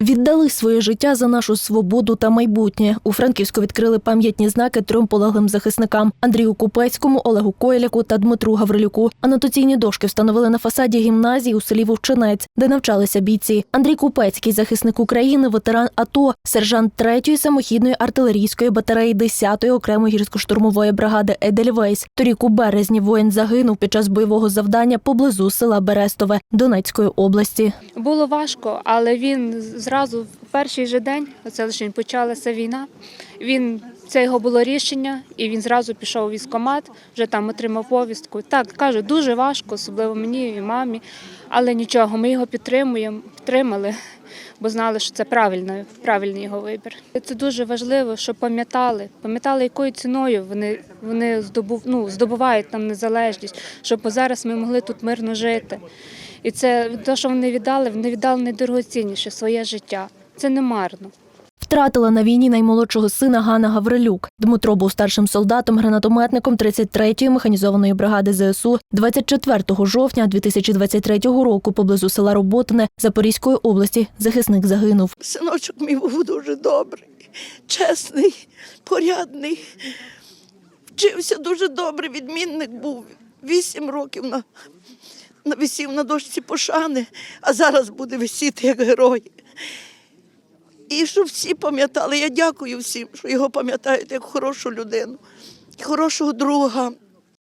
Віддали своє життя за нашу свободу та майбутнє. У Франківську відкрили пам'ятні знаки трьом полеглим захисникам Андрію Купецькому, Олегу Койляку та Дмитру Гаврилюку. Анотаційні дошки встановили на фасаді гімназії у селі Вовчинець, де навчалися бійці. Андрій Купецький, захисник України, ветеран АТО, сержант 3-ї самохідної артилерійської батареї 10-ї окремої гірсько-штурмової бригади Едельвейс. Торік у березні воїн загинув під час бойового завдання поблизу села Берестове Донецької області. Було важко, але він зразу в перший же день, оце лише почалася війна. Він це його було рішення, і він зразу пішов у військкомат, вже там отримав повістку. Так кажу, дуже важко, особливо мені і мамі. Але нічого, ми його підтримуємо, підтримали, бо знали, що це правильно, правильний його вибір. Це дуже важливо, щоб пам'ятали, пам'ятали, якою ціною вони, вони здобув, ну, здобувають там незалежність, щоб зараз ми могли тут мирно жити. І це те, що вони віддали, вони віддали найдорогоцінніше своє життя. Це не марно. Втратила на війні наймолодшого сина Ганна Гаврилюк. Дмитро був старшим солдатом, гранатометником 33-ї механізованої бригади ЗСУ 24 жовтня 2023 року поблизу села Роботине Запорізької області. Захисник загинув. Синочок мій був дуже добрий, чесний, порядний. Вчився дуже добре, відмінник був. Вісім років на, на висів на дошці пошани, а зараз буде висіти як герой. І щоб всі пам'ятали, я дякую всім, що його пам'ятають як хорошу людину, хорошого друга.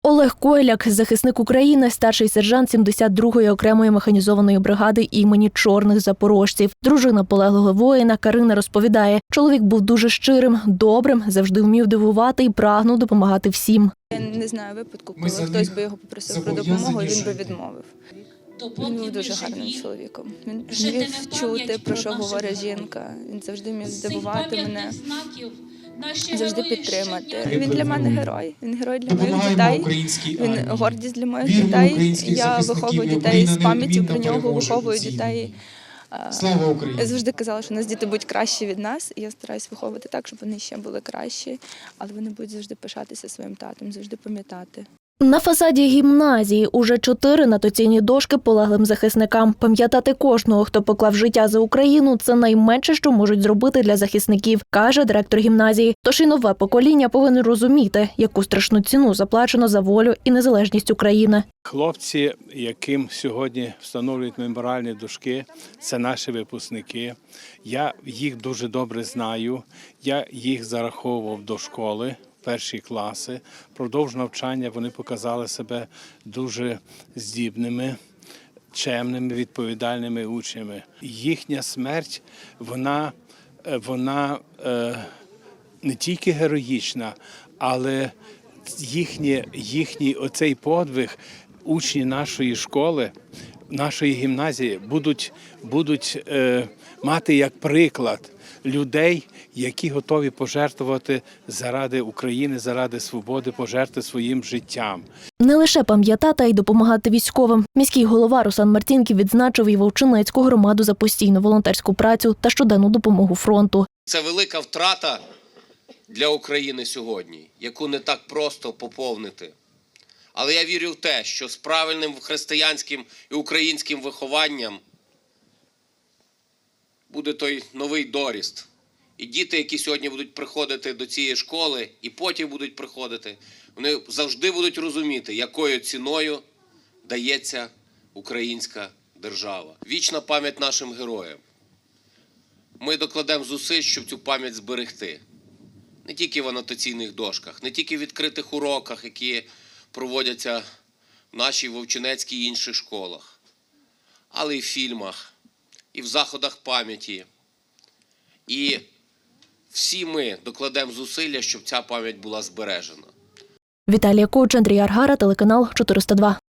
Олег Койляк, захисник України, старший сержант 72-ї окремої механізованої бригади імені чорних запорожців. Дружина полеглого воїна Карина розповідає, чоловік був дуже щирим, добрим, завжди вмів дивувати і прагнув допомагати всім. Я не знаю випадку, коли хтось би його попросив про допомогу, і він би відмовив. Він був дуже гарним чоловіком. Він вмів чути, про що говорить жінка. Він завжди вмів З здивувати мене, завжди підтримати. Він для мене герой. Він герой для моїх дітей. Він гордість для моїх дітей. Я виховую дітей з пам'яті пам'яттю про нього, виховую дітей. Слава Україні! Я завжди казала, що у нас діти будуть кращі від нас, і я стараюсь виховувати так, щоб вони ще були кращі, але вони будуть завжди пишатися своїм татом, завжди пам'ятати. На фасаді гімназії уже чотири натоційні дошки полеглим захисникам. Пам'ятати кожного, хто поклав життя за Україну, це найменше, що можуть зробити для захисників, каже директор гімназії. Тож і нове покоління повинно розуміти, яку страшну ціну заплачено за волю і незалежність України. Хлопці, яким сьогодні встановлюють меморіальні дошки, це наші випускники. Я їх дуже добре знаю. Я їх зараховував до школи. Перші класи продовж навчання вони показали себе дуже здібними, чемними, відповідальними учнями. Їхня смерть, вона, е, вона е, не тільки героїчна, але їхнє, їхній оцей подвиг учні нашої школи, нашої гімназії будуть, будуть е, мати як приклад людей, які готові пожертвувати заради України, заради свободи, пожертвувати своїм життям. Не лише пам'ятати, а й допомагати військовим. Міський голова Руслан Мартінків відзначив і Вовчинецьку громаду за постійну волонтерську працю та щоденну допомогу фронту. Це велика втрата для України сьогодні, яку не так просто поповнити. Але я вірю в те, що з правильним християнським і українським вихованням буде той новий доріст. І діти, які сьогодні будуть приходити до цієї школи, і потім будуть приходити, вони завжди будуть розуміти, якою ціною дається українська держава. Вічна пам'ять нашим героям ми докладемо зусиль, щоб цю пам'ять зберегти. Не тільки в анотаційних дошках, не тільки в відкритих уроках, які проводяться в нашій Вовчинецькій і інших школах, але і в фільмах, і в заходах пам'яті. І всі ми докладемо зусилля, щоб ця пам'ять була збережена. Віталія Коуч, Андрій Аргара, телеканал 402.